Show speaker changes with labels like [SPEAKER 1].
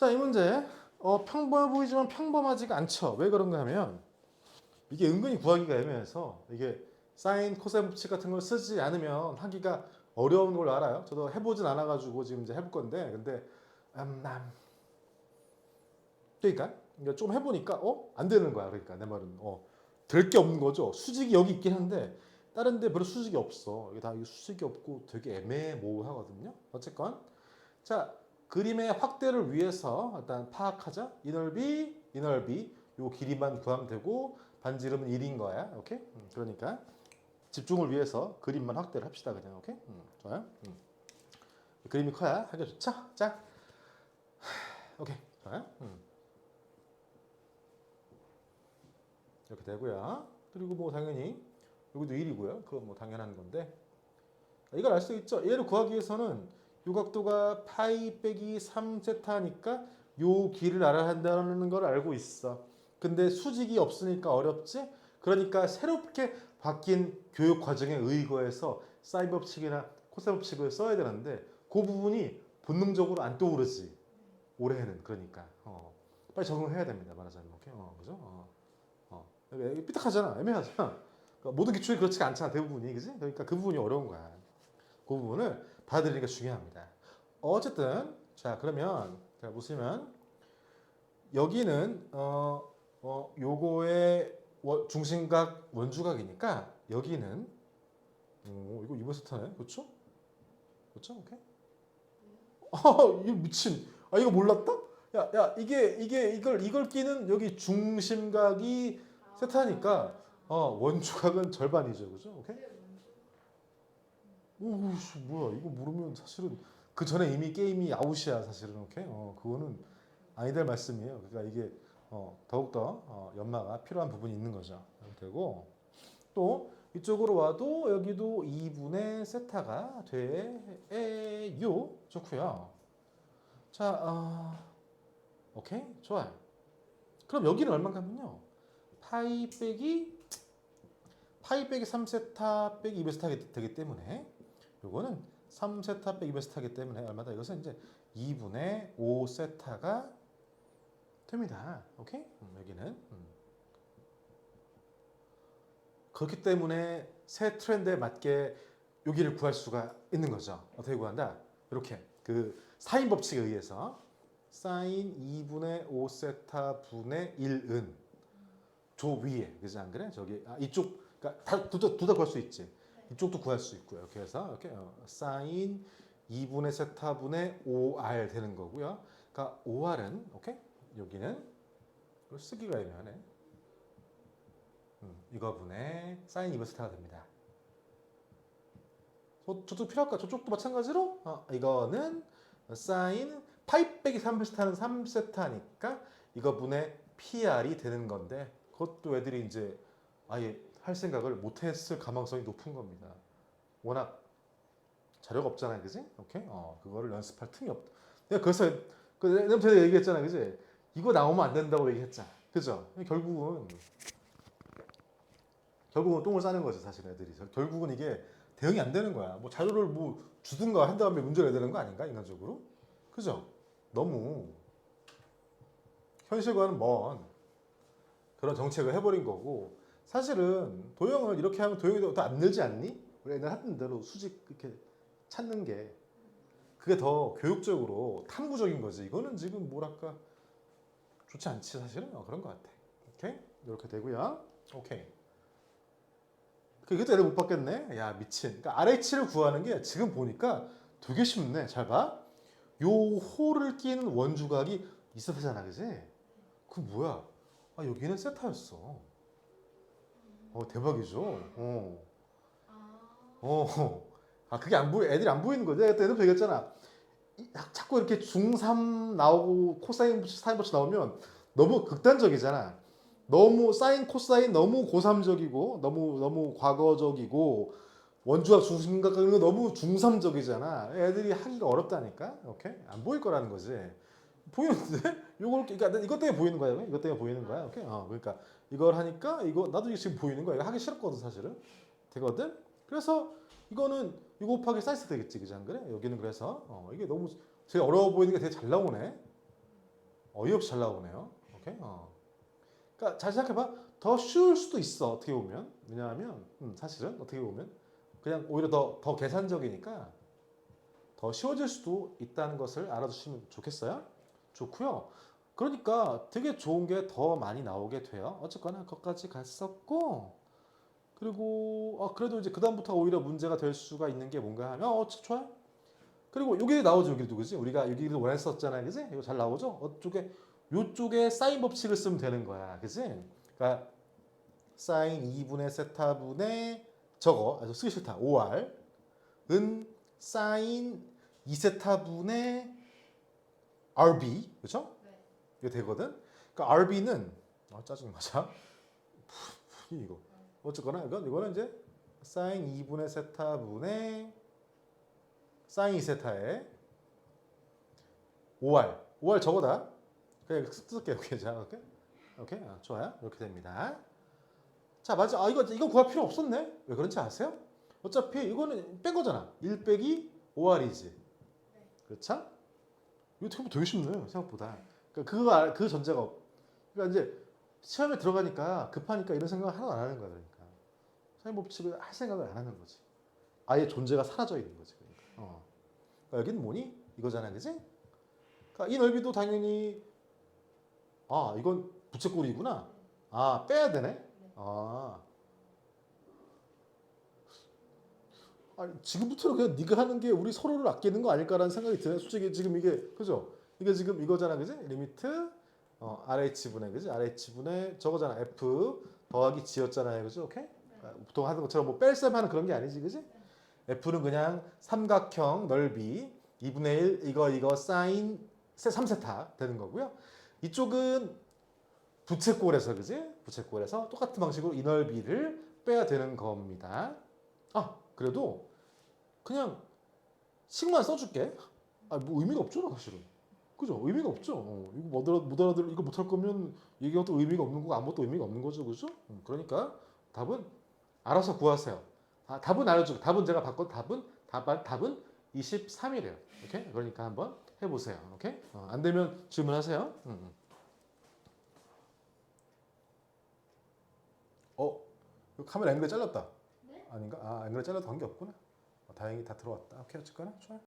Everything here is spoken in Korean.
[SPEAKER 1] 자, 이 문제. 어, 평범해 보이지만 평범하지가 않죠. 왜 그런가 하면 이게 은근히 구하기가 애매해서 이게 사인, 코사인 법칙 같은 걸 쓰지 않으면 하기가 어려운 걸 알아요. 저도 해보진 않아가지고 지금 이제 해볼 건데, 근데 음, 남. 그러니까 그러니까 좀 해보니까 어? 안 되는 거야. 그러니까 내 말은 어, 될 게 없는 거죠. 수직이 여기 있긴 한데 다른 데 별로 수직이 없어. 이게 다 수직이 없고 되게 애매모호하거든요. 어쨌건 자 그림의 확대를 위해서 일단 파악하자. 이 넓이, 이 넓이, 요 길이만 구하면 되고 반지름은 1인 거야. 오케이? 음, 그러니까 집중을 위해서 그림만 확대를 합시다. 그냥 오케이? 음, 좋아요. 음. 그림이 커야 하기가 좋죠. 자, 오케이, 좋아요. 음. 이렇게 되고요. 그리고 뭐 당연히 여기도 1이고요. 그건 뭐 당연한 건데 이걸 알 수 있죠. 얘를 구하기 위해서는 요 각도가 파이 빼기 3세타니까 요 길을 알아야 한다는 걸 알고 있어. 근데 수직이 없으니까 어렵지? 그러니까 새롭게 바뀐 교육 과정에 의거해서 사인 법칙이나 코사인 법칙을 써야 되는데 그 부분이 본능적으로 안 떠오르지. 올해는 그러니까 어. 빨리 적응해야 됩니다. 말하자면 오케이, 어, 그죠? 어. 어. 이게 삐딱하잖아, 애매하잖아. 그러니까 모든 기출이 그렇지가 않잖아, 대부분이, 그지? 그러니까 그 부분이 어려운 거야. 그 부분을 받아들이는 게 중요합니다. 어쨌든 자 그러면 자 보시면 여기는 어, 어 요거의 원- 중심각 원주각이니까 여기는 오 이거 세타네 그렇죠? 그렇죠? 오케이. 아 이거 미친 아 이거 몰랐다? 야 야 이게 이게 이걸 이걸 끼는 여기 중심각이 세타니까 어 원주각은 절반이죠 그죠? 오케이. 오씨 뭐야. 이거 모르면 사실은 그 전에 이미 게임이 아웃이야 사실은. 오케이? 어 그거는 아니될 말씀이에요. 그러니까 이게 어 더욱더 어, 연마가 필요한 부분이 있는 거죠. 되고. 또 이쪽으로 와도 여기도 2분의 세타가 돼요 좋고요. 자 어, 오케이? 좋아요. 그럼 여기는 얼마냐면요? 파이 빼기 파이 빼기 3세타 빼기 2세타 되기 때문에 요거는 3세타 빼기 2세타이기 때문에 얼마다? 이것은 이제 2분의 5세타가 됩니다. 오케이? 음, 여기는 음. 그렇기 때문에 새 트렌드에 맞게 여기를 구할 수가 있는 거죠. 어떻게 구한다? 이렇게 그 사인 법칙에 의해서 사인 2분의 5세타 분의 1은 저 위에 그지 안 그래? 저기 아, 이쪽 그러니까 다두다 구할 수 있지. 이쪽도 구할 수 있고요. 이렇게 해서 이렇게 어, 사인 2분의 세타분의 5r 되는 거고요. 그러니까 5r은 오케이 여기는 쓰기가 애매하네. 음, 이거 분의 사인 2분의 세타가 됩니다. 저, 저쪽 필요할까? 저쪽도 마찬가지로 어, 이거는 사인 파이 빼기 3세타는 3세타니까 이거 분의 PR이 되는 건데 그것도 애들이 이제 아예 할 생각을 못했을 가망성이 높은 겁니다. 워낙 자료가 없잖아요, 그지? 오케이, 어 그거를 연습할 틈이 없다. 내가 그래서 그 전에 얘기했잖아, 그지? 이거 나오면 안 된다고 얘기했잖아, 그죠? 결국은 결국은 똥을 싸는 거죠, 사실 애들이. 결국은 이게 대응이 안 되는 거야. 뭐 자료를 뭐 주든가 한 다음에 문제를 내야 되는 거 아닌가 인간적으로? 그죠? 너무 현실과는 먼 그런 정책을 해버린 거고 사실은 도형을 이렇게 하면 도형이 더 안 늘지 않니? 우리 옛날 하던 대로 수직 이렇게 찾는 게 그게 더 교육적으로 탐구적인 거지. 이거는 지금 뭐랄까 좋지 않지 사실은 어, 그런 것 같아. 오케이 이렇게 되고요. 오케이. 그것도 애들 못 받겠네. 야 미친. 그러니까 RH를 구하는 게 지금 보니까 되게 쉽네. 잘 봐. 요 호를 끼는 원주각이 있었잖아, 그지? 그 뭐야? 아 여기는 세타였어. 어 대박이죠. 어. 어. 아 그게 안 보이 애들이 안 보이는 거지. 그때 애들 얘기했잖아. 이- 자꾸 이렇게 중3 나오고 코사인 사인 법칙 나오면 너무 극단적이잖아. 너무 사인 코사인 너무 고삼적이고 너무 너무 과거적이고 원주학 중심각 같은 거 너무 중삼적이잖아. 애들이 하기가 어렵다니까. 오케이? 안 보일 거라는 거지. 보이는데? 요걸 그러니까 이것 때문에 보이는 거야. 이것 때문에 보이는 거야. 오케이? 어, 그러니까 이걸 하니까 이거 나도 이게 지금 보이는 거야. 이거 하기 싫었거든, 사실은. 되거든. 그래서 이거는 이거 곱하기 사이즈 되겠지, 그지 안 그래? 여기는 그래서 어, 이게 너무 제일 어려워 보이는 게 되게 잘 나오네. 어이없이 잘 나오네요. 오케이. 어. 그러니까 잘 생각해 봐. 더 쉬울 수도 있어. 어떻게 보면. 왜냐하면 음, 사실은 어떻게 보면 그냥 오히려 더 더 계산적이니까 더 쉬워질 수도 있다는 것을 알아두시면 좋겠어요. 좋고요. 그러니까 되게 좋은 게 더 많이 나오게 돼요. 어쨌거나 거기까지 갔었고 그리고 어, 그래도 이제 그 다음부터 오히려 문제가 될 수가 있는 게 뭔가 하면 어 좋아요. 그리고 여기 나오죠 여기도 그지? 우리가 여기를 원했었잖아요, 그지? 이거 잘 나오죠? 어쪽에 요쪽에 사인 법칙을 쓰면 되는 거야, 그지? 그러니까 사인 2분의 세타분의 저거, 아주 쓰기 싫다, 5r 은 사인 2세타분의 rb, 그렇죠?
[SPEAKER 2] 네.
[SPEAKER 1] 이거 되거든. 그러니까 RB는 아 짜증 맞아. 이거 어쨌거나 이건 이거는 이제 사인 2분의 세타분의 사인 2세타의 5R 5R 저거다. 그냥 쓸게 오케이 자 오케이 오케이 아, 좋아요 이렇게 됩니다. 자 맞아 아 이거 이거 구할 필요 없었네 왜 그런지 아세요? 어차피 이거는 뺀 거잖아 1 빼기 5R이지 그렇죠? 이거 되게 되게 쉽네요 생각보다. 그러니까 그거 알- 그 전제가 없. 그러니까 이제 시험에 들어가니까 급하니까 이런 생각 하나도 안 하는 거야 그러니까 사인 법칙을 할 생각을 안 하는 거지. 아예 존재가 사라져 있는 거지 그러니까. 어. 그러니까 여기는 뭐니? 이거잖아, 그지? 그러니까 이 넓이도 당연히 아 이건 부채꼴이구나. 아 빼야 되네. 아. 아니, 지금부터는 그냥 네가 하는 게 우리 서로를 아끼는 거 아닐까라는 생각이 드네. 솔직히 지금 이게 그죠? 이게 지금 이거잖아, 그지? 리미트 어, RH 분의 그지? RH 분의 저거잖아. F 더하기 G였잖아요, 그죠? 오케이? 아, 보통 하는 것처럼 뭐 뺄셈 하는 그런 게 아니지, 그지? F는 그냥 삼각형 넓이 2분의 1 이거 이거 사인 3세타 되는 거고요. 이쪽은 부채꼴에서 그지? 부채꼴에서 똑같은 방식으로 이 넓이를 빼야 되는 겁니다. 아 그래도 그냥 식만 써줄게. 아뭐 의미가 없잖아 사실은. 그죠? 의미가 없죠. 어, 이거 못, 알아, 못 알아들 이거 못할 거면 이게 또 의미가 없는 거고 아무것도 의미가 없는 거죠, 그죠? 음, 그러니까 답은 알아서 구하세요. 아, 답은 알려주고 답은 제가 바꿔 답은 답 답은 23이래요. 오케이? 그러니까 한번 해보세요. 오케이? 어, 안 되면 질문하세요. 음, 음. 어, 카메라 앵글 잘렸다.
[SPEAKER 2] 네?
[SPEAKER 1] 아닌가? 아, 앵글 잘려도 관계 없구나. 어, 다행히 다 들어왔다. 오케이, 어쨌거나 좋아요.